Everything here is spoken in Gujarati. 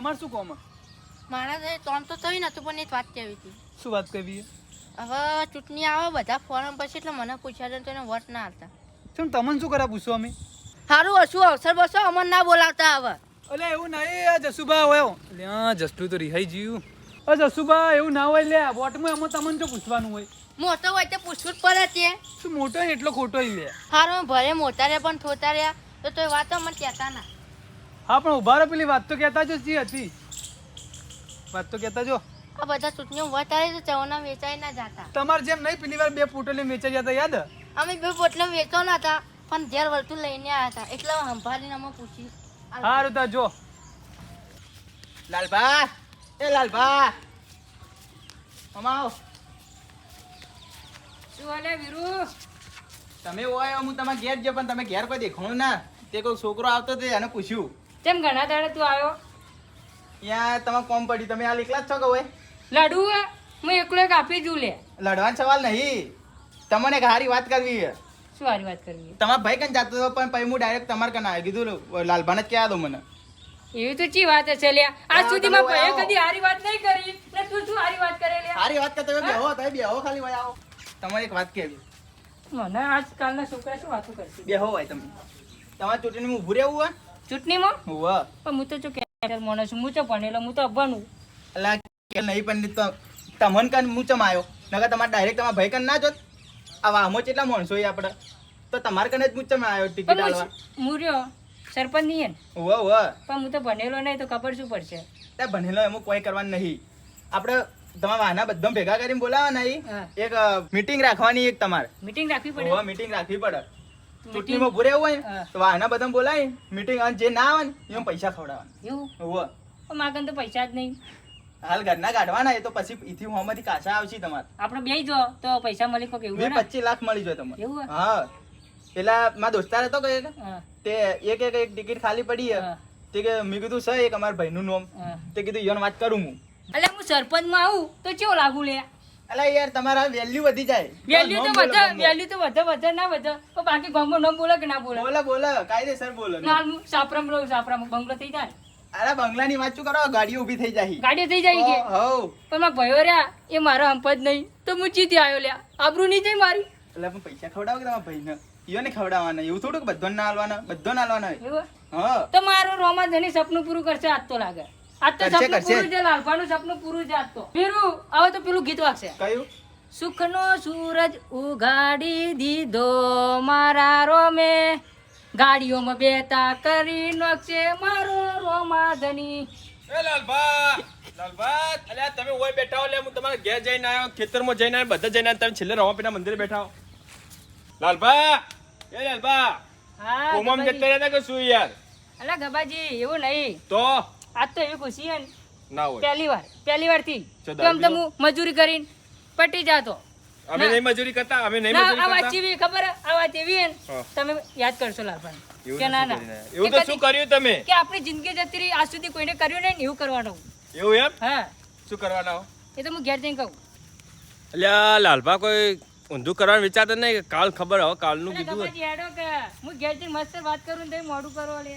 તમારે શું કોમ મારા તો તોમ તો થયું નતું પણ એક વાત કહેવી હતી. શું વાત કરવી હવે ચૂંટણી આવે બધા ફોરમ પછી એટલે મને પૂછ્યા તો એને વોટ ના આવતા શું તમને શું કરા પૂછો અમે? સારું હશું અવસર બસો અમને ના બોલાવતા હવે. અલે એવું નહીં જસુભા હોય. લે જસ્ટુ તો રિહાઈ જીયું અ જસુભા એવું ના હોય લે વોટમાં એમાં તમને જો પૂછવાનું હોય. મોટો હોય તો પૂછવું જ પડે તે. શું મોટો એટલો ખોટો લે. હારું ભલે મોટા રે પણ થોતા રહ્યા તો તોય વાતો મને કહેતા ના. હા પણ ઊભા રહો પેલી વાત તો કહેતા જો જી હતી. વાત તો કહેતા જો આ બધા ચૂંટણીઓ વોટ આવે તો ચવના વેચાઈ ના જતા. તમારે જેમ નહીં પેલી વાર બે પોટલી વેચાઈ જતા યાદ? અમે બે પોટલો વેચો ના હતા પણ ઘેર વળતું લઈને આવ્યા હતા. એટલે સંભાળીને અમે પૂછી. સારું તા જો. લાલભા એ લાલભા. અમાવ શું હાલે વીરુ? તમે હોય હું તમારા ઘેર જ પણ તમે ઘેર કોઈ દેખાણું ના. તે કોઈ છોકરો આવતો તે એને પૂછ્યું. કેમ ઘણા દાડે તું આવ્યો? યા તમે કોમ પડી. તમે આ એકલા જ છો કે લડવું લાડુ હે? હું એકલો એક આપી જુ લે. લડવાનો સવાલ નહીં. તમને એક હારી વાત કરવી છે. શું હારી વાત કરવી તમારા ભાઈ કન જાતો હતો પણ પછી હું ડાયરેક્ટ તમારે કન આવી કીધું લાલભાને જ કહેવા દો મને. એવી તો ચી વાત છે લે આજ સુધી માં ભાઈએ કદી હારી વાત નહીં કરી. ને તું શું હારી વાત કરે લે હારી વાત કરતા બેહો તમે બેહો ખાલી ભાઈ આવો. તમારે એક વાત કહેવી. મને આજકાલના છોકરા શું વાતો કરશે? બેહો ભાઈ તમે. તમારે ચૂંટણીમાં ઊભું રહેવું હોય? ચૂંટણીમાં હોવે પણ હું તો જો કેરેક્ટર માણસ છું. હું તો ભણેલો હું તો અભણું. અલા કે નહીં પણ તો તમન કન હું ચમ આવ્યો નકર તમારે ડાયરેક્ટ તમારા ભાઈ કન ના જોત? આ વાહમાં કેટલા માણસો એ આપણે તો તમારે કને જ હું ચમ આવ્યો ટિકિટ આલવા? હું સરપંચ નહીં હોવે હોવે પણ હું તો ભણેલો નહીં તો ખબર શું પડશે? ત્યાં ભણેલો એમાં કોઈ કરવાનું નહીં. આપણે તમારા વાહના બધા ભેગા કરીને બોલાવવાના નહીં એક મીટિંગ રાખવાની એક તમારે. મીટિંગ રાખવી પડે? મીટિંગ રાખવી પડે? ચૂંટણીમાં ભૂરે હોય ને તો વાહના બધા બોલાય મીટિંગ અને જે ના આવે ને એમ પૈસા ખવડાવવાના. એવું? હોવ માગન તો પૈસા જ નહીં. હાલ ઘરના કાઢવાના એ તો પછી ઈથી હોમાંથી કાચા આવશે તમારે. આપણે બે જો તો પૈસા મળી કોક એવું ને? પચીસ લાખ મળી જાય તમારે એવું હા. પેલા મારા દોસ્તાર હતો કે તે એક એક એક ટિકિટ ખાલી પડી તે કે મેં કીધું સર એક અમારા ભાઈનું નામ. હા. તે કીધું યોન વાત કરું હું. એટલે હું સરપંચમાં આવું તો કેવું લાગુ લે? અલા યાર તમારા વેલ્યુ વધી જાય. વેલ્યુ તો વધે વેલ્યુ તો વધે વધે ના વધે. પણ બાકી ગામમાં ન બોલે કે ના બોલે? બોલે બોલે. કાયદેસર બોલો. હાલ હું સાપરામ રહું સાપરામ. બંગલો થઈ જાય. અરે બંગલાની વાત શું કરો? ગાડી ઊભી થઈ જાય. ગાડી થઈ જાય કે? હો પણ મારા ભયો રહ્યા એ મારો હંપ નહીં. તો હું જીતી આવ્યો લ્યા. આબરૂ નહીં જાય મારી. એટલે પણ પૈસા ખવડાવો કે તમારા ભાઈને? ઈયોને ખવડાવવાના. એવું થોડું કે બધોને ના આલવાના બધો ના આલવાના હા. તો મારો રોમા ધની સપનું પૂરું કરશે આજ તો લાગે. આજ તો કરશે, સપનું કરશે. પૂરું છે લાલભાનું સપનું પૂરું છે આજ તો. વીરુ હવે તો પેલું ગીત વાગશે. કયું? સુખનો સૂરજ ઉગાડી દીધો મારા રોમે. ગાડીઓમાં બેતા કરી નોખશે મારો રોમાધની. એ લાલભા લાલભા અલ્યા તમે ઓય બેઠા હો લે હું તમારા ઘેર જઈને આવ્યો ખેતરમાં જઈને આવ્યો બધા જઈને આવ્યો તમે છેલ્લે રવાપીના મંદિરે બેઠા હો. લાલભા એ લાલભા હા કોમમ ગબાજી. જતા રહેતા કે શું યાર? અલા ગબાજી એવું નહીં. તો? આજ તો એવી ખુશી હે ના. હોય. પહેલી વાર પહેલી વારથી કેમ તો આમ તો દારૂ હું મજૂરી કરીને પટી જાતો. અમે નહીં મજૂરી કરતા અમે નહીં મજૂરી કરતા આ વાત જેવી ખબર? આ વાત એવી હે તમે યાદ કરશો લાલભાઈ કે ના ના. એવું તો શું કર્યું તમે? કે આપણી જિંદગી જતી રહી આજ સુધી કોઈને કર્યું નહીં એવું કરવાનું. એવું એમ? હા. શું કરવાના એ તો હું ઘેર જઈને કહું. અલ્યા લાલભા કોઈ ઊંધું કરવાનું વિચારતો નહીં કે કાલ ખબર હવે કાલનું નું કીધું કે હું ઘેર જઈને મસ્ત વાત કરું ને તમે મોડું કરો લે